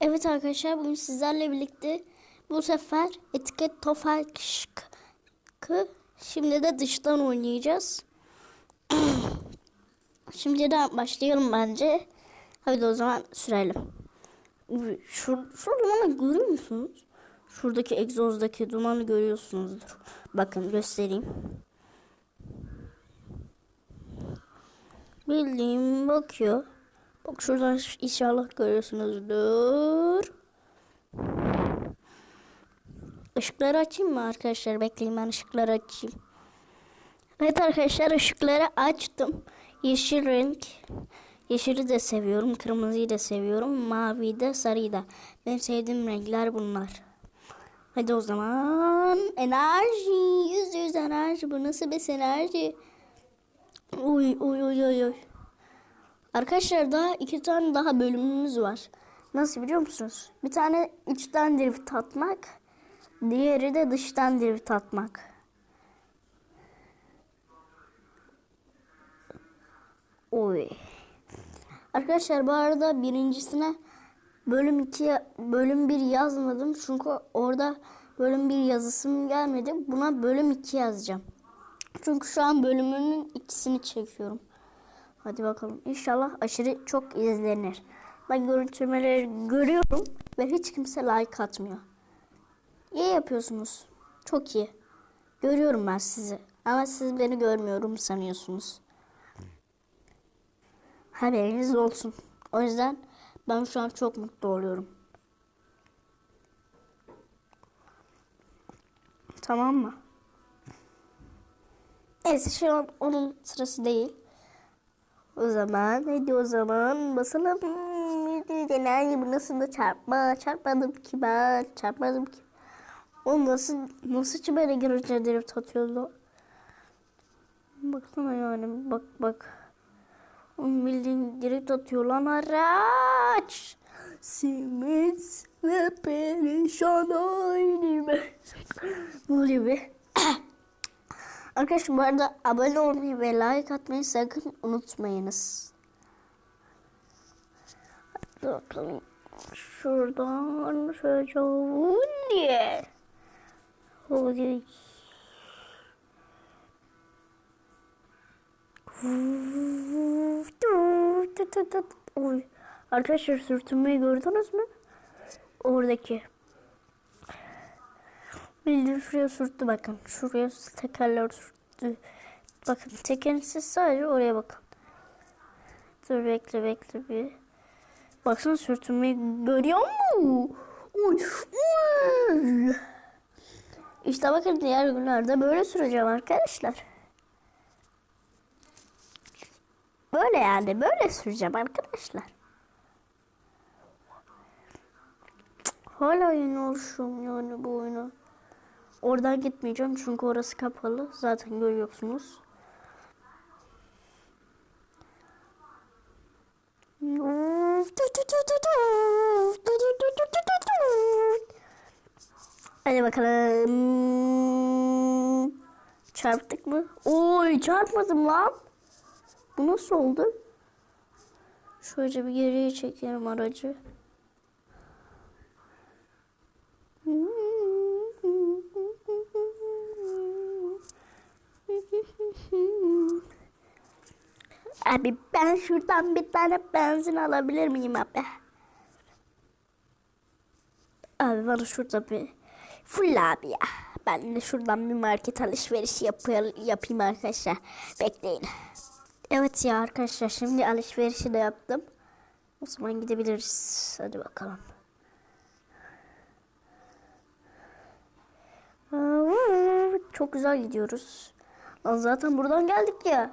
Evet arkadaşlar bugün sizlerle birlikte bu sefer etiket tofakı şimdi de dıştan oynayacağız. şimdi de başlayalım bence. Hadi o zaman sürelim. Şur, şu dumanı görüyor musunuz? Şuradaki egzozdaki dumanı görüyorsunuzdur. Bakın göstereyim. Bildiğim bakıyor. Bak şuradan inşallah görüyorsunuzdur. Işıkları açayım mı arkadaşlar? Bekleyin ben ışıkları açayım. Evet arkadaşlar ışıkları açtım. Yeşil renk. Yeşili de seviyorum. Kırmızıyı da seviyorum. Mavi de sarıyı da. Benim sevdiğim renkler bunlar. Hadi o zaman enerji. Yüz yüz enerji. Bu nasıl bir enerji? Uy uy uy uy uy. Arkadaşlar daha iki tane daha bölümümüz var. Nasıl biliyor musunuz? Bir tane içten drift atmak. Diğeri de dıştan drift atmak. Oy. Arkadaşlar bu arada birincisine bölüm 2 bölüm 1 yazmadım. Çünkü orada bölüm 1 yazısım gelmedi. Buna bölüm 2 yazacağım. Çünkü şu an bölümünün ikisini çekiyorum. Hadi bakalım. İnşallah aşırı çok izlenir. Ben görüntülemeleri görüyorum ve hiç kimse like atmıyor. İyi yapıyorsunuz. Çok iyi. Görüyorum ben sizi. Ama siz beni görmüyorum sanıyorsunuz. Haberiniz olsun. O yüzden ben şu an çok mutlu oluyorum. Tamam mı? Neyse şu an onun sırası değil. O zaman hadi o zaman basalım. Genel bu nasıl da çarpma. Çarpmadım ki ben. Çarpmadım ki. O nasıl nasıl çimene girince drift atıyordu. Baksana yani bak bak. Onun bildiğin drift atıyor lan araç. Simit ve perişan halime. Böyle bir. Arkadaşlar bu arada abone olmayı ve like atmayı sakın unutmayınız. Hadi bakalım. Şuradan şöyle diye. Hadi. Oy. Arkadaşlar sürtünmeyi gördünüz mü? Oradaki. Bildiğin şuraya sürttü bakın. Şuraya tekerler sürttü. Bakın tekersiz sadece oraya bakın. Dur bekle bekle bir. Baksana sürtünmeyi görüyor mu? Uy, uy. İşte bakın diğer günlerde böyle süreceğim arkadaşlar. Böyle yani böyle süreceğim arkadaşlar. Hala yeni oluşum yani bu oyunu. Oradan gitmeyeceğim çünkü orası kapalı. Zaten görüyorsunuz. Hadi bakalım. Çarptık mı? Oy çarpmadım lan. Bu nasıl oldu? Şöyle bir geriye çekelim aracı. Abi ben şuradan bir tane benzin alabilir miyim abi? Abi bana şurada bir full abi ya. Ben de şuradan bir market alışverişi yapayım, yapayım arkadaşlar. Bekleyin. Evet ya arkadaşlar şimdi alışverişi de yaptım. O zaman gidebiliriz. Hadi bakalım. Çok güzel gidiyoruz. Lan zaten buradan geldik ya.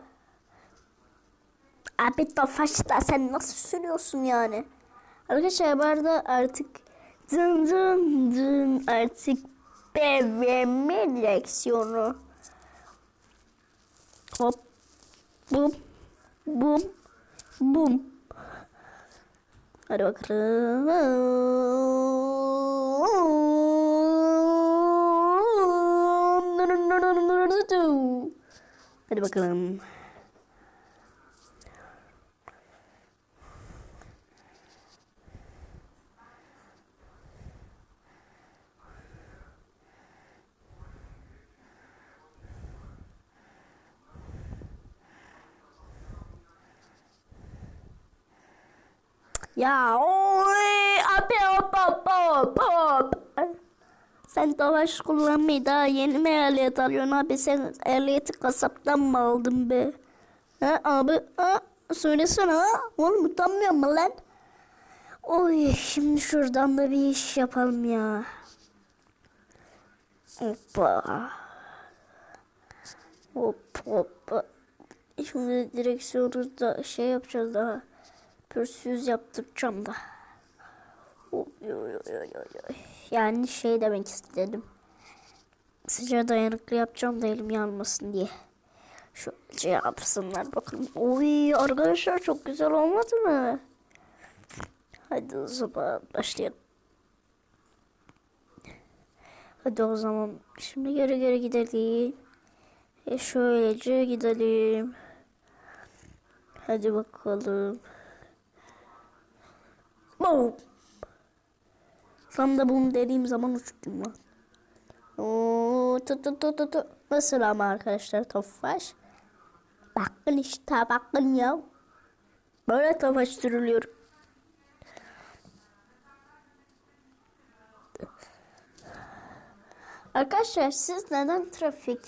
Abi Tofaş'ta sen nasıl sürüyorsun yani? Arkadaşlar bu arada artık dın dın dın artık BVM direksiyonu. Hop. Bum. Bum. Bum. Hadi bakalım. Hadi bakalım. Ya oy abi hop hop hop hop. Sen Tofaş kullanmayı daha yeni mi ehliyet alıyorsun abi? Sen ehliyeti kasaptan mı aldın be? Ha abi ha? Söylesene ha? Oğlum utanmıyor mu lan? Oy şimdi şuradan da bir iş yapalım ya. Hoppa. Hop hop. Şimdi direksiyonu da şey yapacağız daha. Pürsüz yaptıracağım da. Yani şey demek istedim. Sıcağa dayanıklı yapacağım da elim yanmasın diye. Şöyle yapsınlar bakın. Oy arkadaşlar çok güzel olmadı mı? Hadi o zaman başlayalım. Hadi o zaman şimdi geri geri gidelim. E şöylece gidelim. Hadi bakalım. Boom. Tam da bunu dediğim zaman uçtum lan. Oo, tu tu tu tu. Nasıl ama arkadaşlar tofaş? Bakın işte bakın ya. Böyle tofaştırılıyor. Arkadaşlar siz neden trafik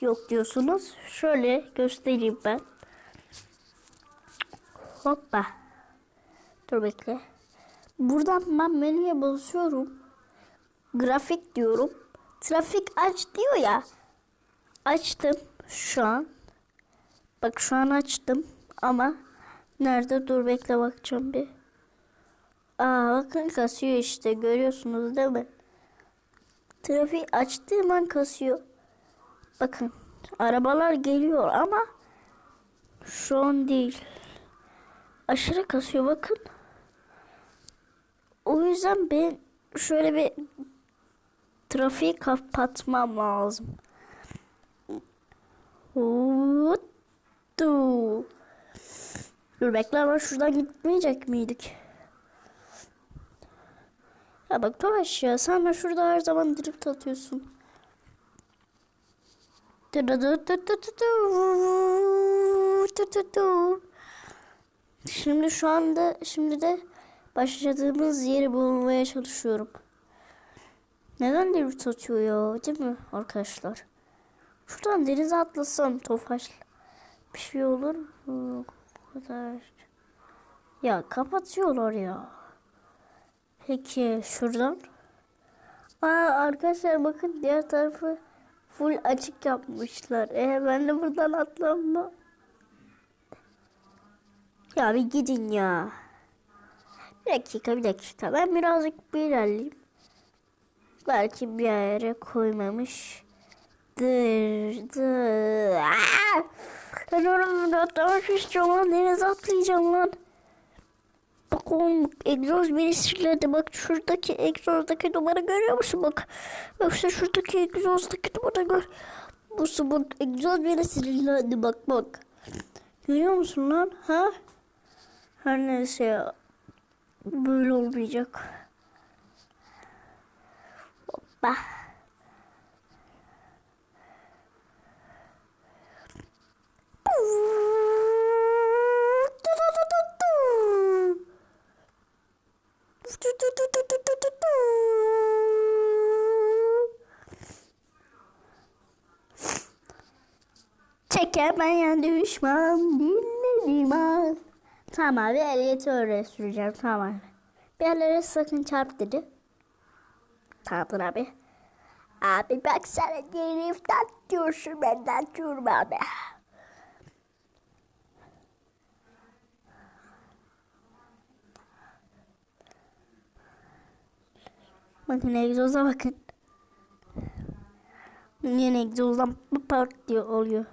yok diyorsunuz? Şöyle göstereyim ben. Hoppa. Dur bekle. Buradan ben menüye basıyorum. Grafik diyorum. Trafik aç diyor ya. Açtım şu an. Bak şu an açtım ama nerede dur bekle bakacağım bir. Aa bakın kasıyor işte görüyorsunuz değil mi? Trafik açtığım an kasıyor. Bakın arabalar geliyor ama şu an değil. Aşırı kasıyor bakın. O yüzden ben şöyle bir trafiği kapatmam lazım. Huttu. Dur bekle ama şuradan gitmeyecek miydik? Ya bak Tomaş ya sen de şurada her zaman drift atıyorsun. Şimdi şu anda şimdi de başladığımız yeri bulmaya çalışıyorum. Neden drift atıyor ya değil mi arkadaşlar? Şuradan denize atlasam Tofaş bir şey olur mu? O kadar. Ya kapatıyorlar ya. Peki şuradan. Aa arkadaşlar bakın diğer tarafı full açık yapmışlar. E ben de buradan atlam mı? Ya bir gidin ya. Bir dakika bir dakika. Ben birazcık bir ilerleyeyim. Belki bir yere koymamış. Dır dır. Aa! Ben orada atlamak istiyorum lan. Denize atlayacağım lan. Bak oğlum egzoz beni sinirledi. Bak şuradaki egzozdaki numara görüyor musun bak. Bak işte şuradaki egzozdaki numara gör. Bu bak egzoz beni sinirlendi bak bak. Görüyor musun lan ha? Her neyse ya. Böyle olmayacak. Hoppa. Çekemeyen düşman dinledim az. Tamam abi ehliyeti öyle süreceğim tamam abi. Bir yerlere sakın çarp dedi. Tamamdır abi. Abi bak sana drift diyorsun benden diyorum abi. Bakın egzoza bakın. Yine egzozdan part diye oluyor.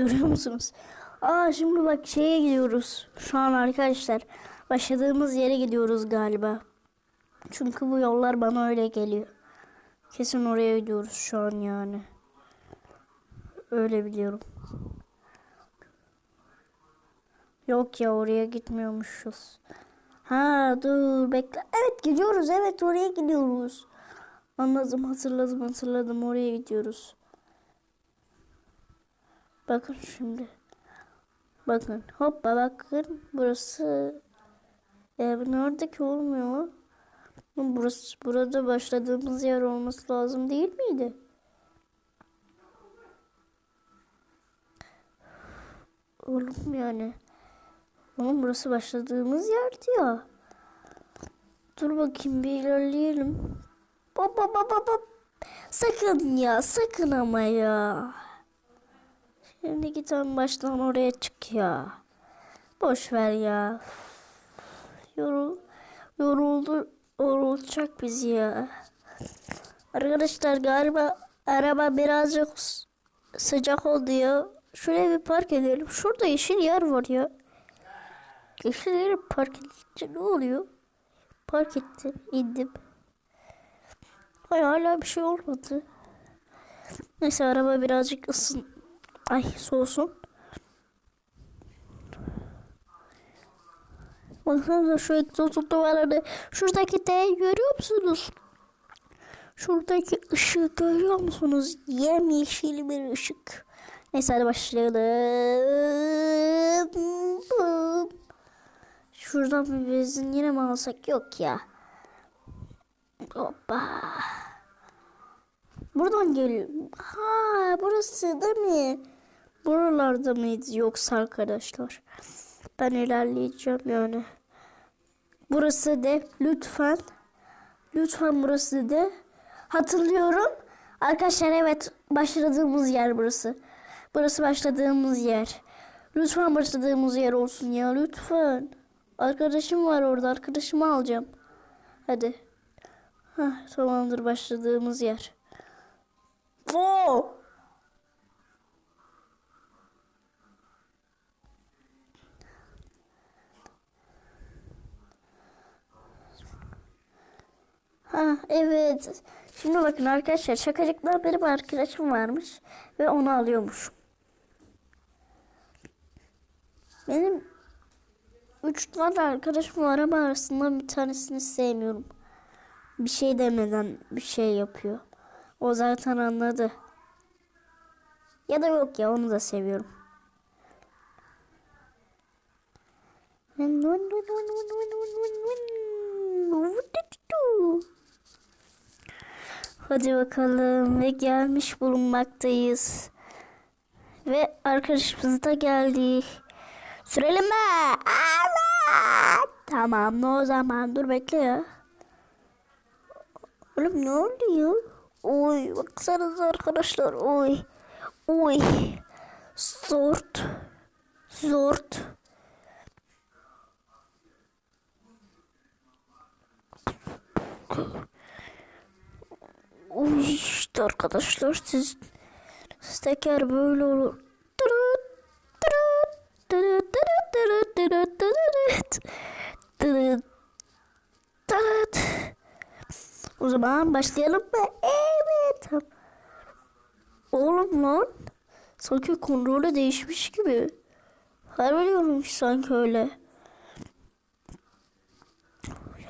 Görüyor musunuz? Aa şimdi bak şeye gidiyoruz. Şu an arkadaşlar başladığımız yere gidiyoruz galiba. Çünkü bu yollar bana öyle geliyor. Kesin oraya gidiyoruz şu an yani. Öyle biliyorum. Yok ya oraya gitmiyormuşuz. Ha dur bekle. Evet gidiyoruz. Evet oraya gidiyoruz. Anladım hatırladım hatırladım oraya gidiyoruz. Bakın şimdi. Bakın hoppa bakın burası evin oradaki olmuyor. Burası burada başladığımız yer olması lazım değil miydi? Oğlum yani. Oğlum burası başladığımız yerdi ya. Dur bakayım bir ilerleyelim. Hop hop hop. Sakın ya sakın ama ya. Şimdi git en baştan oraya çık ya. Boş ver ya. Yorul, yoruldu, yorulacak bizi ya. Arkadaşlar galiba araba birazcık sıcak oldu ya. Şuraya bir park edelim. Şurada yeşil yer var ya. Yeşil yere park edince ne oluyor? Park ettim, indim. Ay hala bir şey olmadı. Neyse araba birazcık ısın. Ay soğusun. Baksanıza şu egzozun duvarları. Şuradaki D'yi görüyor musunuz? Şuradaki ışığı görüyor musunuz? Yemyeşil bir ışık. Neyse hadi başlayalım. Şuradan bir benzin yine mi alsak? Yok ya. Hoppa. Buradan geliyor. Ha burası değil mi? Buralarda mıydı yoksa arkadaşlar? Ben ilerleyeceğim yani. Burası de lütfen. Lütfen burası de. Hatırlıyorum. Arkadaşlar evet başladığımız yer burası. Burası başladığımız yer. Lütfen başladığımız yer olsun ya lütfen. Arkadaşım var orada arkadaşımı alacağım. Hadi. Hah, tamamdır başladığımız yer. Oo! Ha evet. Şimdi bakın arkadaşlar şakacıklar benim arkadaşım varmış ve onu alıyormuş. Benim üç tane arkadaşım var ama arasından bir tanesini sevmiyorum. Bir şey demeden bir şey yapıyor. O zaten anladı. Ya da yok ya onu da seviyorum. Hadi bakalım ve gelmiş bulunmaktayız. Ve arkadaşımız da geldi. Sürelim mi? Evet. Tamam o zaman dur bekle ya. Oğlum ne oluyor? Oy baksanıza arkadaşlar oy. Oy. Zort. Zort. Uy işte arkadaşlar siz teker böyle olur. O zaman başlayalım mı? Evet. Oğlum lan. Sanki kontrolü değişmiş gibi. Harbi diyorum sanki öyle.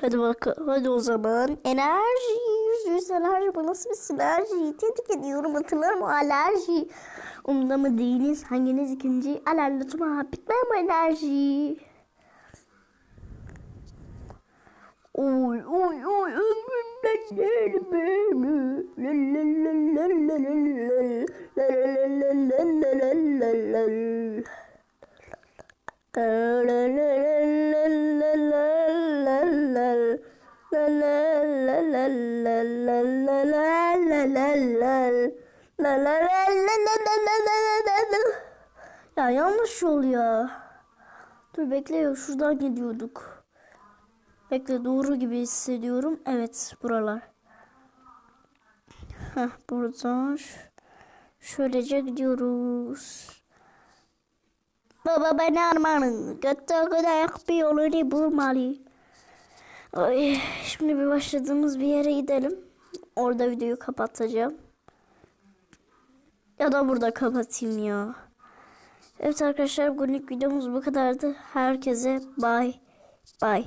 Hadi bakalım. Hadi o zaman enerji yüz alerji. Bu nasıl bir sinerji? Tebrik ediyorum. Hatırlarım o alerji. Umda mı değiliz? Hanginiz ikinci? Alerji tutma. Bitmem enerji. Oy oy oy ömrümden gelme. La la la la la la la. La la Ya yanlış yol ya. Dur bekle ya şuradan gidiyorduk. Bekle doğru gibi hissediyorum. Evet buralar. Heh buradan şöylece gidiyoruz. Baba ben armanın götte kadar bir yolunu bulmalı. Ay, şimdi bir başladığımız bir yere gidelim. Orada videoyu kapatacağım. Ya da burada kapatayım ya. Evet arkadaşlar bugünlük videomuz bu kadardı. Herkese bay bay.